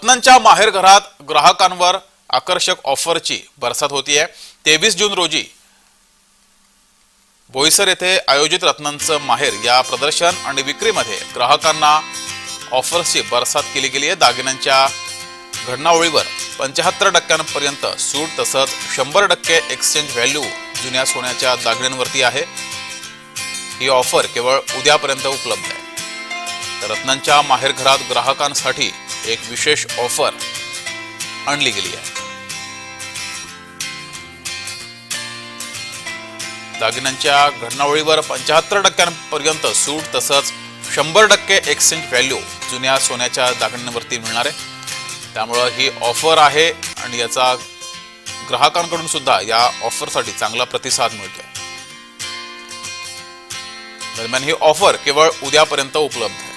रत्नांच्या माहेर घरात ग्राहकांवर आकर्षक ऑफरची बरसात होतीये. तेवीस जून रोजी बोईसर येथे आयोजित रत्नांचं माहेर या प्रदर्शन आणि विक्रीमध्ये ग्राहकांना ऑफर्सची बरसात केली गेली आहे दागिन्यांच्या घडणावळीवर पंच्याहत्तर टक्क्यांपर्यंत सूट तसंच शंभर टक्के एक्सचेंज व्हॅल्यू जुन्या सोन्याच्या दागिन्यांवरती आहे. ही ऑफर केवळ उद्यापर्यंत उपलब्ध आहे. तर रत्नांच्या माहेर घरात ग्राहकांसाठी एक विशेष ऑफर आणली गेली आहे. दागिन्यांच्या घडणावळीवर पंच्याहत्तर टक्क्यांपर्यंत सूट तसंच शंभर टक्के एक्सचेंज व्हॅल्यू जुन्या सोन्याच्या दागिन्यांवरती मिळणार आहे. त्यामुळं ही ऑफर आहे आणि याचा ग्राहकांकडून सुद्धा या ऑफरसाठी चांगला प्रतिसाद मिळतोय. दरम्यान ही ऑफर केवळ उद्यापर्यंत उपलब्ध आहे.